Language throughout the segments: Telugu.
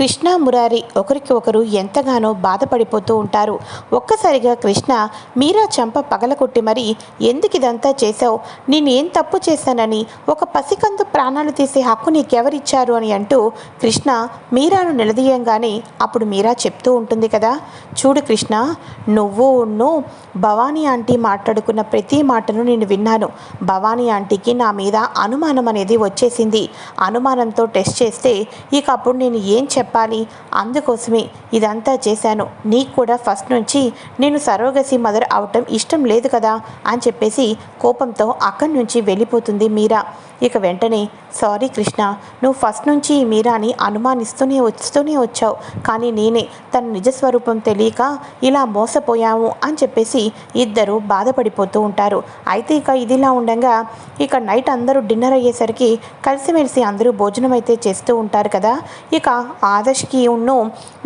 కృష్ణ మురారి ఒకరికి ఒకరు ఎంతగానో బాధపడిపోతూ ఉంటారు. ఒక్కసారిగా కృష్ణ మీరా చంప పగలకొట్టి మరి ఎందుకు ఇదంతా చేశావు? నేను ఏం తప్పు చేశానని ఒక పసికందు ప్రాణాలు తీసే హక్కు నీకెవరిచ్చారు? అని అంటూ కృష్ణ మీరాను నిలదీయంగానే అప్పుడు మీరా చెప్తూ ఉంటుంది కదా. చూడు కృష్ణ నువ్వు ఉన్ను భవానీ ఆంటీ మాట్లాడుకున్న ప్రతి మాటను నేను విన్నాను. భవానీ ఆంటీకి నా మీద అనుమానం అనేది వచ్చేసింది. అనుమానంతో టెస్ట్ చేస్తే ఇక అప్పుడు నేను ఏం చెప్పాలి. అందుకోసమే ఇదంతా చేశాను. నీకు కూడా ఫస్ట్ నుంచి నేను సరోగసి మదర్ అవటం ఇష్టం లేదు కదా అని చెప్పేసి కోపంతో అక్కడి నుంచి వెళ్ళిపోతుంది మీరా. ఇక వెంటనే సారీ కృష్ణ నువ్వు ఫస్ట్ నుంచి ఈ మీరాని అనుమానిస్తూనే వస్తూనే వచ్చావు. కానీ నేనే తన నిజస్వరూపం తెలియక ఇలా మోసపోయాము అని చెప్పేసి ఇద్దరు బాధపడిపోతూ ఉంటారు. అయితే ఇక ఇదిలా ఉండగా ఇక నైట్ అందరూ డిన్నర్ అయ్యేసరికి కలిసిమెలిసి అందరూ భోజనం అయితే చేస్తూ ఉంటారు కదా. ఇక ఆ ఉన్ను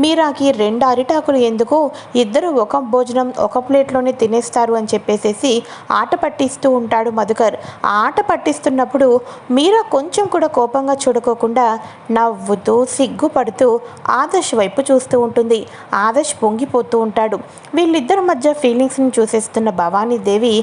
మీరాకి రెండు అరిటాకులు ఎందుకు ఇద్దరు ఒక భోజనం ఒక ప్లేట్లోనే తినేస్తారు అని చెప్పేసేసి ఆట పట్టిస్తూ ఉంటాడు మధుకర్. ఆట పట్టిస్తున్నప్పుడు మీరా కొంచెం కూడా కోపంగా చూడుకోకుండా నవ్వుతూ సిగ్గుపడుతూ ఆదర్శ్ వైపు చూస్తూ ఉంటుంది. ఆదర్శ్ పొంగిపోతూ ఉంటాడు. వీళ్ళిద్దరి మధ్య ఫీలింగ్స్ని చూసేస్తున్న భవానీదేవి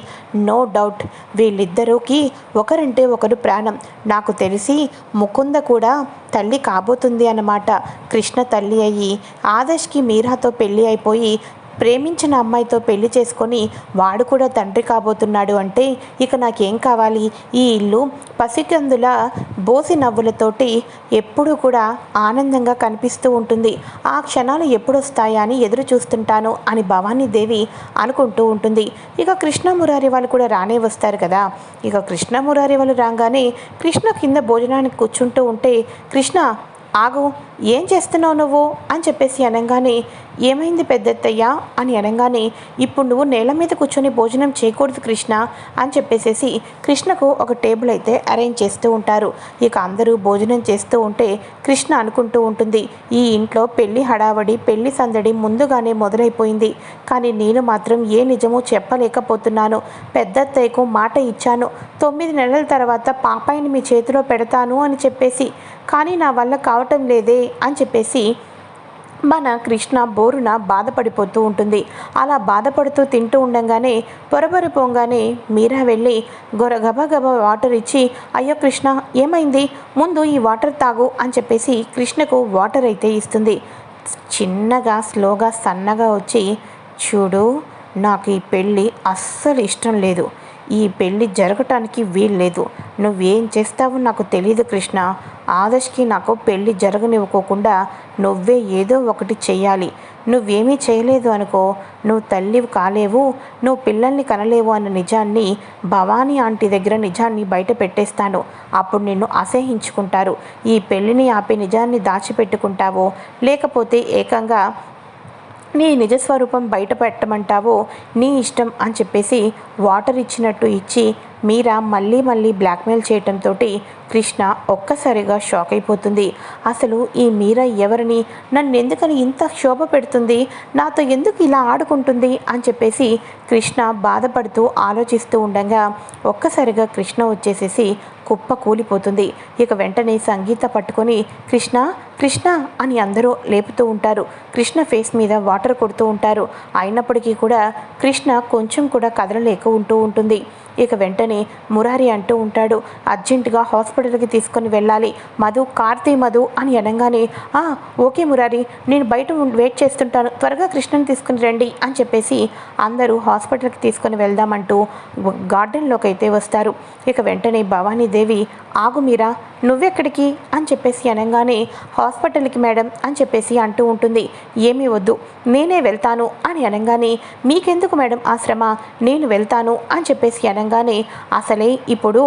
నో డౌట్ వీళ్ళిద్దరూకి ఒకరంటే ఒకరు ప్రాణం. నాకు తెలిసి ముకుంద కూడా తల్లి కాబోతుంది అన్నమాట. కృష్ణ తల్లి అయ్యి ఆదర్శ్కి మీరాతో పెళ్ళి అయిపోయి ప్రేమించిన అమ్మాయితో పెళ్ళి చేసుకొని వాడు కూడా తండ్రి కాబోతున్నాడు అంటే ఇక నాకేం కావాలి? ఈ ఇల్లు పసికందుల బోసి నవ్వులతోటి ఎప్పుడూ కూడా ఆనందంగా కనిపిస్తూ ఉంటుంది. ఆ క్షణాలు ఎప్పుడొస్తాయా అని ఎదురు చూస్తుంటాను అని భవానీదేవి అనుకుంటూ ఉంటుంది. ఇక కృష్ణ మురారి వాళ్ళు కూడా రానే వస్తారు కదా. ఇక కృష్ణ మురారి వాళ్ళు రాగానే కృష్ణ కింద భోజనానికి కూర్చుంటూ ఉంటే కృష్ణ ఆగు ఏం చేస్తున్నావు నువ్వు? అని చెప్పేసి అనగానే ఏమైంది పెద్దత్తయ్యా? అని అనగానే ఇప్పుడు నువ్వు నేల మీద కూర్చొని భోజనం చేయకూడదు కృష్ణ అని చెప్పేసేసి కృష్ణకు ఒక టేబుల్ అయితే అరేంజ్ చేస్తూ ఉంటారు. ఇక అందరూ భోజనం చేస్తూ ఉంటే కృష్ణ అనుకుంటూ ఉంటుంది ఈ ఇంట్లో పెళ్ళి హడావడి పెళ్ళి సందడి ముందుగానే మొదలైపోయింది. కానీ నేను మాత్రం ఏ నిజమో చెప్పలేకపోతున్నాను. పెద్దత్తయ్యకు మాట ఇచ్చాను. తొమ్మిది నెలల తర్వాత పాపాయిని మీ చేతిలో పెడతాను అని చెప్పేసి కానీ నా వల్ల కావటం లేదే అని చెప్పేసి మన కృష్ణ బోరున బాధపడిపోతూ ఉంటుంది. అలా బాధపడుతూ తింటూ ఉండగానే పొరబొరి పోగానే మీరా వెళ్ళి గొర గబగబ వాటర్ ఇచ్చి అయ్యో కృష్ణ ఏమైంది? ముందు ఈ వాటర్ తాగు అని చెప్పేసి కృష్ణకు వాటర్ అయితే ఇస్తుంది. చిన్నగా స్లోగా సన్నగా వచ్చి చూడు నాకు ఈ పెళ్ళి అస్సలు ఇష్టం లేదు. ఈ పెళ్ళి జరగటానికి వీల్లేదు. నువ్వేం చేస్తావో నాకు తెలియదు కృష్ణ. ఆదర్శ్కి నాకు పెళ్ళి జరగనివ్వకోకుండా నువ్వే ఏదో ఒకటి చెయ్యాలి. నువ్వేమీ చేయలేదు అనుకో. నువ్వు తల్లివి కాలేవు. నువ్వు పిల్లల్ని కనలేవు అన్న నిజాన్ని భవానీ ఆంటీ దగ్గర నిజాన్ని బయట పెట్టేస్తాను. అప్పుడు నిన్ను అసహించుకుంటారు. ఈ పెళ్ళిని ఆపే నిజాన్ని దాచిపెట్టుకుంటావో లేకపోతే ఏకంగా నీ నిజస్వరూపం బయట పెట్టమంటావో నీ ఇష్టం అని చెప్పేసి వాటర్ ఇచ్చినట్టు ఇచ్చి మీరా మళ్ళీ మళ్ళీ బ్లాక్మెయిల్ చేయటంతో కృష్ణ ఒక్కసారిగా షాక్ అయిపోతుంది. అసలు ఈ మీరా ఎవరిని? నన్ను ఎందుకని ఇంత క్షోభ పెడుతుంది? నాతో ఎందుకు ఇలా ఆడుకుంటుంది? అని చెప్పేసి కృష్ణ బాధపడుతూ ఆలోచిస్తూ ఉండగా ఒక్కసారిగా కృష్ణ వచ్చేసేసి కుప్ప కూలిపోతుంది. ఇక వెంటనే సంగీత పట్టుకొని కృష్ణ కృష్ణ అని అందరూ లేపుతూ ఉంటారు. కృష్ణ ఫేస్ మీద వాటర్ కొడుతూ ఉంటారు. అయినప్పటికీ కూడా కృష్ణ కొంచెం కూడా కదలలేక ఉంటూ ఉంటుంది. ఇక వెంటనే మురారి అంటూ ఉంటాడు అర్జెంటుగా హాస్పిటల్కి తీసుకొని వెళ్ళాలి. మధు కార్తీ మధు అని అనగానే "ఆ, ఓకే మురారి నేను బయట వెయిట్ చేస్తుంటాను. త్వరగా కృష్ణని తీసుకుని రండి అని చెప్పేసి అందరూ హాస్పిటల్కి తీసుకొని వెళ్దామంటూ గార్డెన్లోకి అయితే వస్తారు. ఇక వెంటనే భవానీదేవి ఆగు మీరా నువ్వెక్కడికి? అని చెప్పేసి అనగానే హాస్పిటల్కి మేడం అని చెప్పేసి అంటూ ఉంటుంది. ఏమీ వద్దు నేనే వెళ్తాను అని అనగానే మీకెందుకు మేడం ఆ శ్రమ? నేను వెళ్తాను అని చెప్పేసి అనగానే అసలే ఇప్పుడు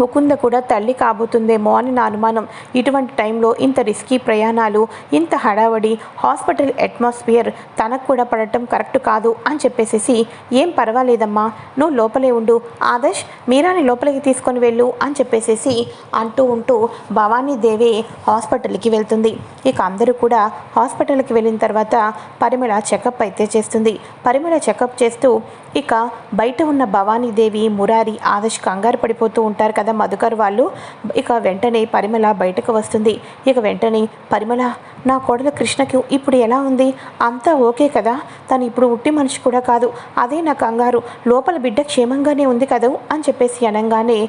ముకుంద కూడా తల్లి కాబోతుందేమో అని నా అనుమానం. ఇటువంటి టైంలో ఇంత రిస్కీ ప్రయాణాలు ఇంత హడావడి హాస్పిటల్ అట్మాస్ఫియర్ తనకు కూడా పడటం కరెక్ట్ కాదు అని చెప్పేసేసి ఏం పర్వాలేదమ్మా నువ్వు లోపలే ఉండు. ఆదర్శ్ మీరాని లోపలికి తీసుకొని వెళ్ళు అని చెప్పేసేసి అంటూ ఉంటూ భవానీ దేవి హాస్పిటల్కి వెళ్తుంది. ఇక అందరూ కూడా హాస్పిటల్కి వెళ్ళిన తర్వాత పరిమళ చెకప్ అయితే చేస్తుంది. పరిమళ చెకప్ చేస్తూ ఇక బయట ఉన్న భవానీదేవి మురారి ఆదర్శ్ కంగారు పడిపోతూ ఉంటారు కదా మధుకర్ వాళ్ళు. ఇక వెంటనే పరిమళ బయటకు వస్తుంది. ఇక వెంటనే పరిమళ నా కోడలు కృష్ణకి ఇప్పుడు ఎలా ఉంది? అంతా ఓకే కదా? తను ఇప్పుడు ఉట్టి మనిషి కూడా కాదు. అదే నా కంగారు. లోపల బిడ్డ క్షేమంగానే ఉంది కదా? అని చెప్పేసి అనగానే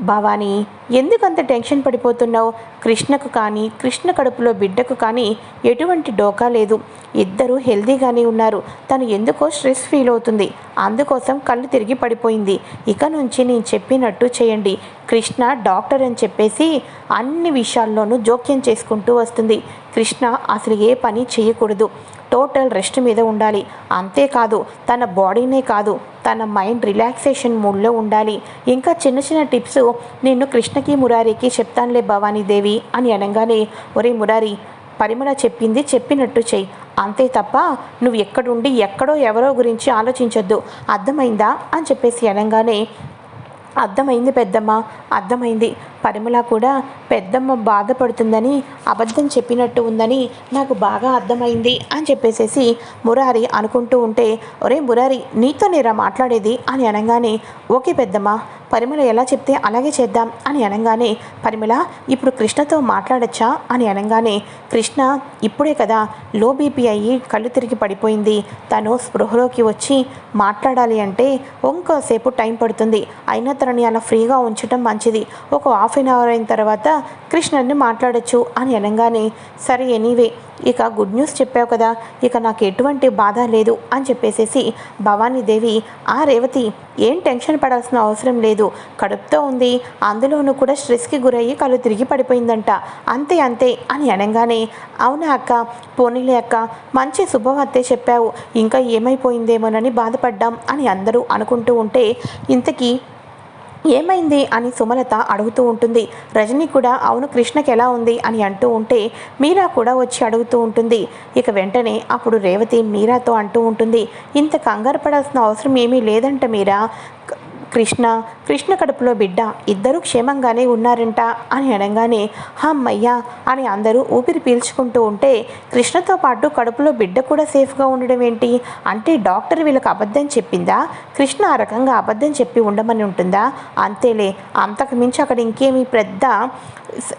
భవానీ ఎందుకంత టెన్షన్ పడిపోతున్నావు? కృష్ణకు కానీ కృష్ణ కడుపులో బిడ్డకు కానీ ఎటువంటి డోకా లేదు. ఇద్దరూ హెల్దీగానే ఉన్నారు. తను ఎందుకో స్ట్రెస్ ఫీల్ అవుతుంది. అందుకోసం కళ్ళు తిరిగి పడిపోయింది. ఇక నుంచి నేను చెప్పినట్టు చేయండి. కృష్ణ డాక్టర్ అని చెప్పేసి అన్ని విషయాల్లోనూ జోక్యం చేసుకుంటూ వస్తుంది. కృష్ణ అసలు ఏ పని చేయకూడదు. టోటల్ రెస్ట్ మీద ఉండాలి. అంతేకాదు తన బాడీనే కాదు. తన మైండ్ రిలాక్సేషన్ మూడ్లో ఉండాలి. ఇంకా చిన్న చిన్న టిప్స్ నేను కృష్ణకి మురారికి చెప్తానులే భవానీదేవి అని అనగానే ఒరే మురారి పరిమళ చెప్పింది చెప్పినట్టు చెయ్యి. అంతే తప్ప నువ్వు ఎక్కడుండి ఎక్కడో ఎవరో గురించి ఆలోచించొద్దు. అర్థమైందా? అని చెప్పేసి అనగానే అర్థమైంది పెద్దమ్మ అర్థమైంది. పరిమళ కూడా పెద్దమ్మ బాధపడుతుందని అబద్ధం చెప్పినట్టు ఉందని నాకు బాగా అర్థమైంది అని చెప్పేసేసి మురారి అనుకుంటూ ఉంటే ఒరే మురారి నీతో నేరా మాట్లాడేది? అని అనగానే ఓకే పెద్దమ్మ పరిమళ ఎలా చెప్తే అలాగే చేద్దాం. అని అనగానే పరిమళ ఇప్పుడు కృష్ణతో మాట్లాడచ్చా? అని అనగానే కృష్ణ ఇప్పుడే కదా లో బీపీ అయ్యి కళ్ళు తిరిగి పడిపోయింది. తను స్పృహలోకి వచ్చి మాట్లాడాలి అంటే ఇంకోసేపు టైం పడుతుంది. అయినా తనని అలా ఫ్రీగా ఉంచడం మంచిది. ఒక హాఫ్ అన్ అవర్ అయిన తర్వాత కృష్ణని మాట్లాడచ్చు అని అనగానే సరే ఎనీవే ఇక గుడ్ న్యూస్ చెప్పావు కదా ఇక నాకు ఎటువంటి బాధ లేదు అని చెప్పేసేసి భవానీదేవి ఆ రేవతి ఏం టెన్షన్ పడాల్సిన అవసరం లేదు కడుపుతో ఉంది అందులోనూ కూడా స్ట్రెస్కి గురయ్యి కళ్ళు తిరిగి పడిపోయిందంట అంతే అంతే అని అనగానే అవునా అక్క పోనీలే అక్క మంచి శుభవార్తే చెప్పావు ఇంకా ఏమైపోయిందేమోనని బాధపడ్డాం అని అందరూ అనుకుంటూ ఉంటే ఇంతకీ ఏమైంది అని సుమలత అడుగుతూ ఉంటుంది. రజని కూడా అవును కృష్ణకి ఎలా ఉంది? అని అంటూ ఉంటే మీరా కూడా వచ్చి అడుగుతూ ఉంటుంది. ఇక వెంటనే అప్పుడు రేవతి మీరాతో అంటూ ఉంటుంది. ఇంత కంగారు పడాల్సిన అవసరం ఏమీ లేదంట మీరా? కృష్ణ కృష్ణ కడుపులో బిడ్డ ఇద్దరూ క్షేమంగానే ఉన్నారంట అని అనగానే హమ్మయ్యా అని అందరూ ఊపిరి పీల్చుకుంటూ ఉంటే కృష్ణతో పాటు కడుపులో బిడ్డ కూడా సేఫ్గా ఉండడం ఏంటి? అంటే డాక్టర్ వీళ్ళకి అబద్ధం చెప్పిందా? కృష్ణ ఆ రకంగా అబద్ధం చెప్పి ఉండమని ఉంటుందా? అంతేలే అంతకు మించి అక్కడ ఇంకేమీ పెద్ద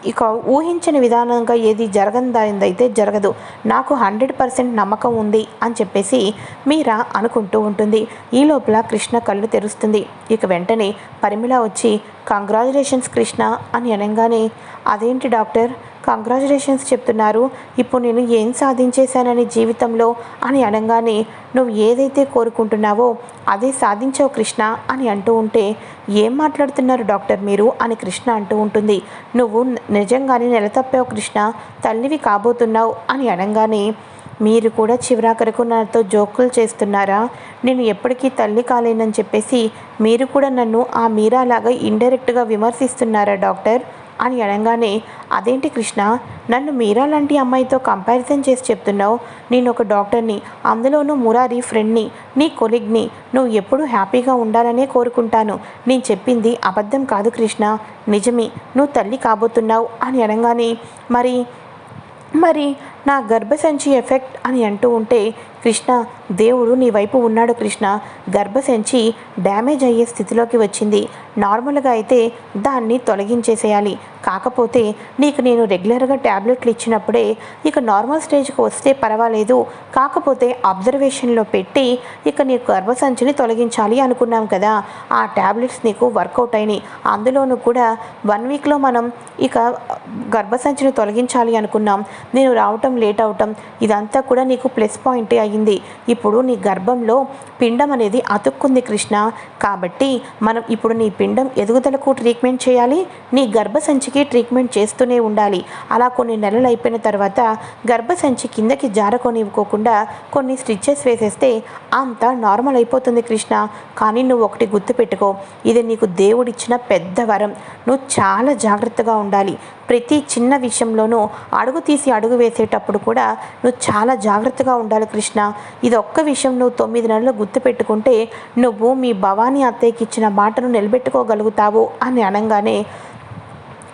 ఇక ఊహించని విధానంగా ఏది జరగందైతే జరగదు. నాకు హండ్రెడ్ పర్సెంట్ నమ్మకం ఉంది అని చెప్పేసి మీరా అనుకుంటూ ఉంటుంది. ఈ లోపల కృష్ణ కళ్ళు తెరుస్తుంది. ఇక వెంటనే పరిమిళ వచ్చి కంగ్రాచులేషన్స్ కృష్ణ అని అనగానే అదేంటి డాక్టర్? కంగ్రాచులేషన్స్ చెప్తున్నారు. ఇప్పుడు నేను ఏం సాధించేశానని జీవితంలో? అని అనగానే నువ్వు ఏదైతే కోరుకుంటున్నావో అదే సాధించావు కృష్ణ అని అంటూ ఉంటే ఏం మాట్లాడుతున్నారు డాక్టర్ మీరు? అని కృష్ణ అంటూ ఉంటుంది. నువ్వు నిజంగానే నెలతప్పావు కృష్ణ. తల్లివి కాబోతున్నావు అని అనగానే మీరు కూడా చివరాఖరకు నాతో జోకులు చేస్తున్నారా? నేను ఎప్పటికీ తల్లి కాలేనని చెప్పేసి మీరు కూడా నన్ను ఆ మీరాలాగా ఇండైరెక్ట్గా విమర్శిస్తున్నారా డాక్టర్? అని అనగానే అదేంటి కృష్ణ? నన్ను మీరా లాంటి అమ్మాయితో కంపారిజన్ చేసి చెప్తున్నావు. నేను ఒక డాక్టర్ని అందులోనూ మురారి ఫ్రెండ్ని నీ కొలిగ్ని. నువ్వు ఎప్పుడూ హ్యాపీగా ఉండాలనే కోరుకుంటాను. నేను చెప్పింది అబద్ధం కాదు కృష్ణ. నిజమే నువ్వు తల్లి కాబోతున్నావు అని అనగానే మరి మరి నా గర్భసంచి ఎఫెక్ట్ అని అంటూ ఉంటే కృష్ణ దేవుడు నీ వైపు ఉన్నాడు కృష్ణ. గర్భసంచి డ్యామేజ్ అయ్యే స్థితిలోకి వచ్చింది. నార్మల్గా అయితే దాన్ని తొలగించేసేయాలి. కాకపోతే నీకు నేను రెగ్యులర్గా ట్యాబ్లెట్లు ఇచ్చినప్పుడే ఇక నార్మల్ స్టేజ్కి వస్తే పర్వాలేదు. కాకపోతే అబ్జర్వేషన్లో పెట్టి ఇక నీకు గర్భసంచిని తొలగించాలి అనుకున్నాం కదా. ఆ ట్యాబ్లెట్స్ నీకు వర్కౌట్ అయినాయి. అందులోనూ కూడా వన్ వీక్లో మనం ఇక గర్భసంచిని తొలగించాలి అనుకున్నాం. నేను రావటం లేట్ అవటం ఇదంతా కూడా నీకు ప్లస్ పాయింటే అయ్యింది. అయింది ఇప్పుడు నీ గర్భంలో పిండం అనేది అతుక్కుంది కృష్ణ. కాబట్టి మనం ఇప్పుడు నీ పిండం ఎదుగుదలకు ట్రీట్మెంట్ చేయాలి. నీ గర్భసంచికి ట్రీట్మెంట్ చేస్తూనే ఉండాలి. అలా కొన్ని నెలలు అయిపోయిన తర్వాత గర్భసంచి కిందకి జారకొనివ్వకోకుండా కొన్ని స్టిచ్చెస్ వేసేస్తే అంతా నార్మల్ అయిపోతుంది కృష్ణ. కానీ నువ్వు ఒకటి గుర్తుపెట్టుకో ఇది నీకు దేవుడిచ్చిన పెద్ద వరం. నువ్వు చాలా జాగ్రత్తగా ఉండాలి. ప్రతి చిన్న విషయంలోనూ అడుగు తీసి అడుగు వేసేటప్పుడు కూడా నువ్వు చాలా జాగ్రత్తగా ఉండాలి కృష్ణ. ఇది ఒక్క విషయం నువ్వు తొమ్మిది నెలలు గుర్తుపెట్టుకుంటే నువ్వు మీ భవానీ అత్తయ్యకి ఇచ్చిన మాటను నిలబెట్టుకోగలుగుతావు అని అనగానే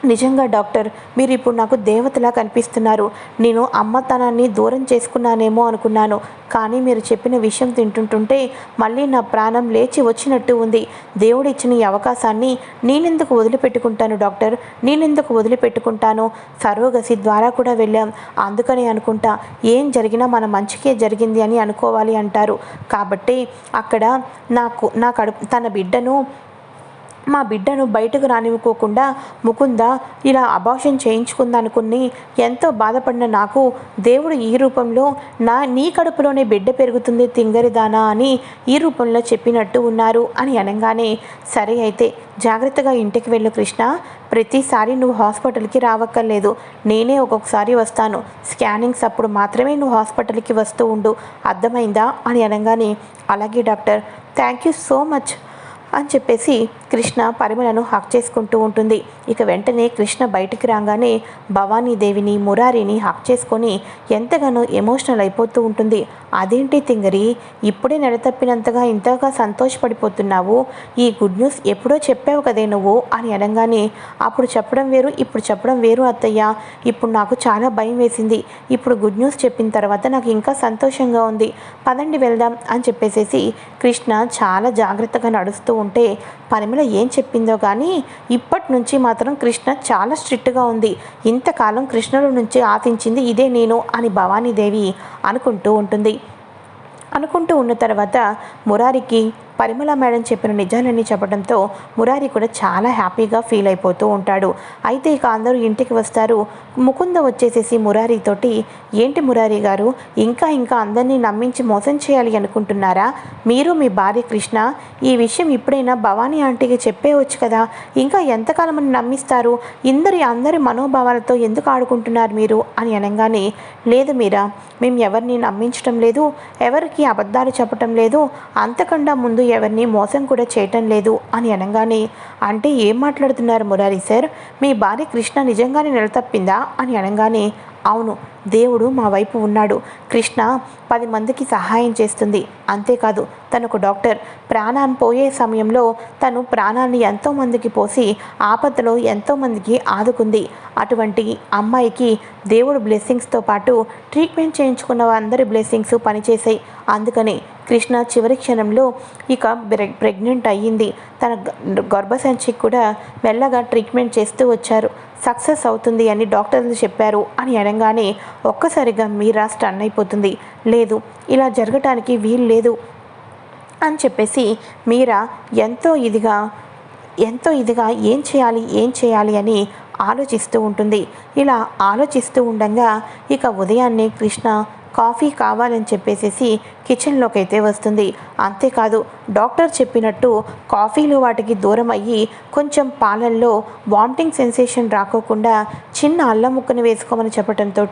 నిజంగా డాక్టర్ మీరు ఇప్పుడు నాకు దేవతలా కనిపిస్తున్నారు. నేను అమ్మతనాన్ని దూరం చేసుకున్నానేమో అనుకున్నాను. కానీ మీరు చెప్పిన విషయం తింటుంటుంటే మళ్ళీ నా ప్రాణం లేచి వచ్చినట్టు ఉంది. దేవుడు ఇచ్చిన ఈ అవకాశాన్ని నేనెందుకు వదిలిపెట్టుకుంటాను డాక్టర్? నేనెందుకు వదిలిపెట్టుకుంటాను? సర్వగసి ద్వారా కూడా వెళ్ళాం. అందుకని అనుకుంటా ఏం జరిగినా మన మంచికే జరిగింది అని అనుకోవాలి అంటారు. కాబట్టి అక్కడ నాకు నా కడుపు తన బిడ్డను మా బిడ్డను బయటకు రానివ్వకోకుండా ముకుంద ఇలా అబార్షన్ చేయించుకుందనుకుని ఎంతో బాధపడిన నాకు దేవుడు ఈ రూపంలో నా నీ కడుపులోనే బిడ్డ పెరుగుతుంది తింగరిదానా అని ఈ రూపంలో చెప్పినట్టు ఉన్నారు అని అనగానే సరే అయితే జాగ్రత్తగా ఇంటికి వెళ్ళు కృష్ణ. ప్రతిసారి నువ్వు హాస్పిటల్కి రావక్కర్లేదు. నేనే ఒక్కొక్కసారి వస్తాను. స్కానింగ్స్ అప్పుడు మాత్రమే నువ్వు హాస్పిటల్కి వస్తూ ఉండు. అర్థమైందా? అని అనగానే అలాగే doctor. Thank you so much. అని చెప్పేసి కృష్ణ పరిమళను హక్ చేసుకుంటూ ఉంటుంది. ఇక వెంటనే కృష్ణ బయటికి రాగానే భవానీదేవిని మురారిని హక్ చేసుకొని ఎంతగానో ఎమోషనల్ అయిపోతూ ఉంటుంది. అదేంటి తింగరి? ఇప్పుడే నడతప్పినంతగా ఇంతగా సంతోషపడిపోతున్నావు. ఈ గుడ్ న్యూస్ ఎప్పుడో చెప్పావు కదే నువ్వు? అని అనగానే అప్పుడు చెప్పడం వేరు ఇప్పుడు చెప్పడం వేరు అత్తయ్య. ఇప్పుడు నాకు చాలా భయం వేసింది. ఇప్పుడు గుడ్ న్యూస్ చెప్పిన తర్వాత నాకు ఇంకా సంతోషంగా ఉంది. పదండి వెళ్దాం అని చెప్పేసేసి కృష్ణ చాలా జాగ్రత్తగా నడుస్తూ ఉంటే పరిమళ ఏం చెప్పిందో కానీ ఇప్పటి నుంచి మాత్రం కృష్ణ చాలా స్ట్రిక్ట్గా ఉంది. ఇంతకాలం కృష్ణుల నుంచి ఆశించింది ఇదే నేను అని భవానీదేవి అనుకుంటూ ఉంటుంది. అనుకుంటూ ఉన్న తర్వాత మురారికి పరిమళ మేడం చెప్పిన నిజాలన్నీ చెప్పడంతో మురారి కూడా చాలా హ్యాపీగా ఫీల్ అయిపోతూ ఉంటాడు. అయితే ఇక అందరూ ఇంటికి వస్తారు. ముకుంద వచ్చేసేసి మురారితోటి ఏంటి మురారి గారు ఇంకా ఇంకా అందరినీ నమ్మించి మోసం చేయాలి అనుకుంటున్నారా? మీరు మీ భార్య కృష్ణ ఈ విషయం ఇప్పుడైనా భవానీ ఆంటీకి చెప్పేవచ్చు కదా? ఇంకా ఎంతకాలం నమ్మిస్తారు? ఇందరి అందరి మనోభావాలతో ఎందుకు ఆడుకుంటున్నారు మీరు? అని అనగానే లేదు మీరా మేము ఎవరిని నమ్మించడం లేదు ఎవరికి అబద్ధాలు చెప్పటం లేదు అంతకన్నా ముందు ఎవరిని మోసం కూడా చేయటం లేదు అని అనగానే అంటే ఏం మాట్లాడుతున్నారు మురారి సార్? మీ భార్య కృష్ణ నిజంగానే నిలతప్పిందా అని అనగానే అవును దేవుడు మా వైపు ఉన్నాడు. కృష్ణ పది మందికి సహాయం చేస్తుంది. అంతేకాదు తను ఒక డాక్టర్. ప్రాణాన్ని పోయే సమయంలో తను ప్రాణాన్ని ఎంతోమందికి పోసి ఆపదలో ఎంతోమందికి ఆదుకుంది. అటువంటి అమ్మాయికి దేవుడు బ్లెస్సింగ్స్తో పాటు ట్రీట్మెంట్ చేయించుకున్న అందరి బ్లెస్సింగ్స్ పనిచేసాయి అందుకని కృష్ణ చివరి క్షణంలో ఇక ప్రెగ్నెంట్ అయ్యింది. తన గర్భసంచి కూడా మెల్లగా ట్రీట్మెంట్ చేస్తూ వచ్చారు. సక్సెస్ అవుతుంది అని డాక్టర్లు చెప్పారు అని అనగానే ఒక్కసారిగా మీరా స్టన్ అయిపోతుంది. లేదు ఇలా జరగటానికి వీలు లేదు అని చెప్పేసి మీరా ఎంతో ఇదిగా ఎంతో ఇదిగా ఏం చేయాలి ఏం చేయాలి అని ఆలోచిస్తూ ఉంటుంది. ఇలా ఆలోచిస్తూ ఉండగా ఇక ఉదయాన్నే కృష్ణ కాఫీ కావాలని చెప్పేసేసి కిచెన్లోకి అయితే వస్తుంది. అంతేకాదు డాక్టర్ చెప్పినట్టు కాఫీలు వాటికి దూరం అయ్యి కొంచెం పాలల్లో వామిటింగ్ సెన్సేషన్ రాకోకుండా చిన్న అల్లం ముక్కను వేసుకోమని చెప్పడంతో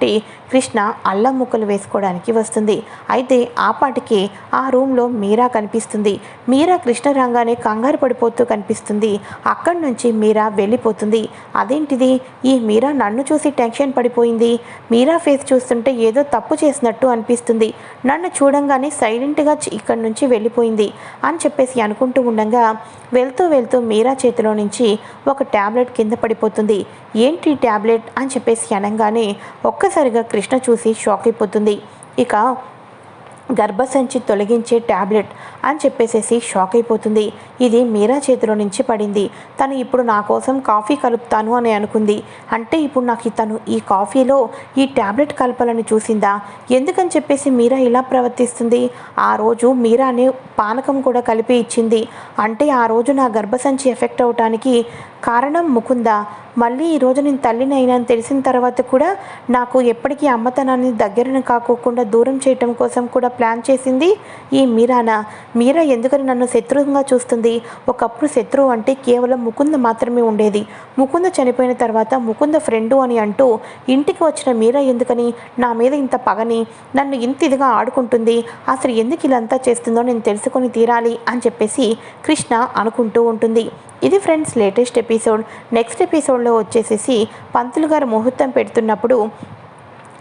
కృష్ణ అల్లం ముక్కలు వేసుకోవడానికి వస్తుంది. అయితే ఆ పాటికి ఆ రూమ్లో మీరా కనిపిస్తుంది. మీరా కృష్ణ రాగానే కంగారు పడిపోతూ కనిపిస్తుంది. అక్కడి నుంచి మీరా వెళ్ళిపోతుంది. అదేంటిది? ఈ మీరా నన్ను చూసి టెన్షన్ పడిపోయింది. మీరా ఫేస్ చూస్తుంటే ఏదో తప్పు చేసినట్టు అనిపిస్తుంది. నన్ను చూడంగానే సైలెంట్గా ఇక్కడి నుంచి వెళ్ళిపోయింది అని చెప్పేసి అనుకుంటూ ఉండగా వెళ్తూ వెళ్తూ మీరా చేతిలో నుంచి ఒక ట్యాబ్లెట్ కింద పడిపోతుంది. ఏంటి ట్యాబ్లెట్ అని చెప్పేసి అనగానే ఒక్కసారిగా కృష్ణ చూసి షాక్ అయిపోతుంది. ఇక గర్భసంచి తొలగించే ట్యాబ్లెట్ అని చెప్పేసేసి షాక్ అయిపోతుంది. ఇది మీరా చేతిలో నుంచి పడింది. తను ఇప్పుడు నా కోసం కాఫీ కలుపుతాను అని అనుకుంది. అంటే ఇప్పుడు నాకు తను ఈ కాఫీలో ఈ ట్యాబ్లెట్ కలపాలని చూసిందా? ఎందుకని చెప్పేసి మీరా ఇలా ప్రవర్తిస్తుంది? ఆ రోజు మీరానే పానకం కూడా కలిపి ఇచ్చింది. అంటే ఆ రోజు నా గర్భసంచి ఎఫెక్ట్ అవటానికి కారణం ముకుంద? మళ్ళీ ఈరోజు నేను తల్లిని అయినా అని తెలిసిన తర్వాత కూడా నాకు ఎప్పటికీ అమ్మతనాన్ని దగ్గరను కాకోకుండా దూరం చేయటం కోసం కూడా ప్లాన్ చేసింది ఈ మీరానా? మీరా ఎందుకని నన్ను శత్రువుగా చూస్తుంది? ఒకప్పుడు శత్రువు అంటే కేవలం ముకుంద మాత్రమే ఉండేది. ముకుంద చనిపోయిన తర్వాత ముకుంద ఫ్రెండు అని అంటూ ఇంటికి వచ్చిన మీరా ఎందుకని? నా మీద ఇంత పగని నన్ను ఇంత ఇదిగా ఆడుకుంటుంది అసలు ఎందుకు ఇలాంతా చేస్తుందో నేను తెలుసుకొని తీరాలి అని చెప్పేసి కృష్ణ అనుకుంటూ ఉంటుంది. ఇది friends latest episode episode next ఎపిసోడ్లో వచ్చేసేసి పంతులు గారు ముహూర్తం పెడుతున్నప్పుడు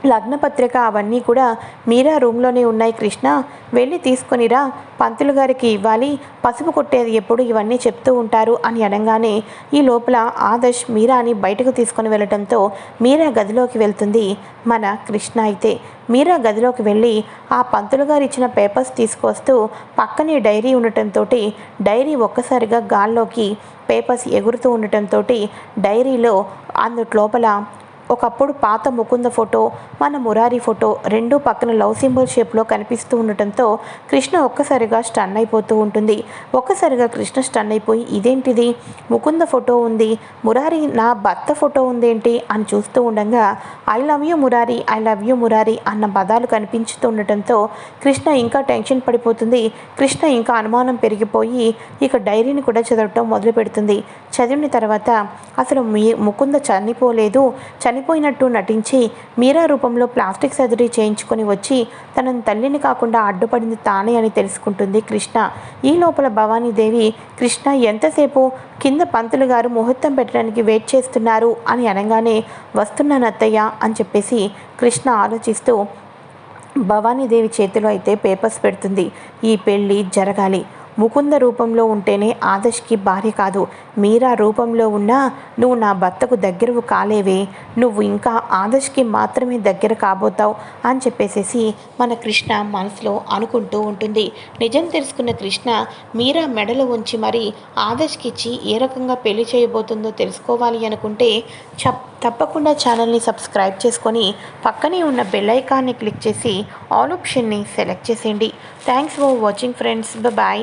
లగ్నపత్రిక అవన్నీ కూడా మీరా రూమ్లోనే ఉన్నాయి కృష్ణ. వెళ్ళి తీసుకొనిరా పంతులు గారికి ఇవ్వాలి. పసుపు కొట్టేది ఎప్పుడు ఇవన్నీ చెప్తూ ఉంటారు అని అనగానే ఈ లోపల ఆదర్శ్ మీరాని బయటకు తీసుకొని వెళ్ళటంతో మీరా గదిలోకి వెళ్తుంది. మన కృష్ణ అయితే మీరా గదిలోకి వెళ్ళి ఆ పంతులు గారు ఇచ్చిన పేపర్స్ తీసుకొస్తూ పక్కనే డైరీ ఉండటంతో డైరీ ఒక్కసారిగా గాల్లోకి పేపర్స్ ఎగురుతూ ఉండటంతో డైరీలో అందులోపల ఒకప్పుడు పాత ముకుంద ఫోటో మన మురారి ఫోటో రెండు పక్కన లవ్ సింబల్ షేప్లో కనిపిస్తూ ఉండటంతో కృష్ణ ఒక్కసారిగా స్టన్ అయిపోతూ ఉంటుంది. ఒక్కసారిగా కృష్ణ స్టన్ అయిపోయి ఇదేంటిది? ముకుంద ఫోటో ఉంది. మురారి నా భర్త ఫోటో ఉందేంటి? అని చూస్తూ ఉండగా I love you Murari I love you Murari అన్న పదాలు కనిపించుతూ ఉండటంతో కృష్ణ ఇంకా టెన్షన్ పడిపోతుంది. కృష్ణ ఇంకా అనుమానం పెరిగిపోయి ఇక డైరీని కూడా చదవటం మొదలు పెడుతుంది చదివిన తర్వాత అసలు మీ ముకుంద చనిపోలేదు. చనిపోయినట్టు నటించి మీరా రూపంలో ప్లాస్టిక్ సర్జరీ చేయించుకొని వచ్చి తన తల్లిని కాకుండా అడ్డుపడింది తానే అని తెలుసుకుంటుంది కృష్ణ. ఈ లోపల భవానీదేవి కృష్ణ ఎంతసేపు కింద పంతులు గారు ముహూర్తం పెట్టడానికి వెయిట్ చేస్తున్నారు? అని అనగానే వస్తున్నాను అత్తయ్య అని చెప్పేసి కృష్ణ ఆలోచిస్తూ భవానీదేవి చేతిలో అయితే పేపర్స్ పెడుతుంది. ఈ పెళ్ళి జరగాలి. ముకుంద రూపంలో ఉంటేనే ఆదర్శ్కి భార్య కాదు. మీరా రూపంలో ఉన్నా నువ్వు నా భర్తకు దగ్గరవు కాలేవే. నువ్వు ఇంకా ఆదర్శ్కి మాత్రమే దగ్గర కాబోతావు అని చెప్పేసేసి మన కృష్ణ మనసులో అనుకుంటూ ఉంటుంది. నిజం తెలుసుకున్న కృష్ణ మీరా మెడలో ఉంచి మరి ఆదర్శ్కి ఇచ్చి ఏ రకంగా పెళ్ళి చేయబోతుందో తెలుసుకోవాలి అనుకుంటే చప్ తప్పకుండా ఛానల్ని సబ్స్క్రైబ్ చేసుకొని పక్కనే ఉన్న బెల్ ఐకాన్ని క్లిక్ చేసి ఆల్ ఆప్షన్ని సెలెక్ట్ చేసేయండి. Thanks for watching friends. Bye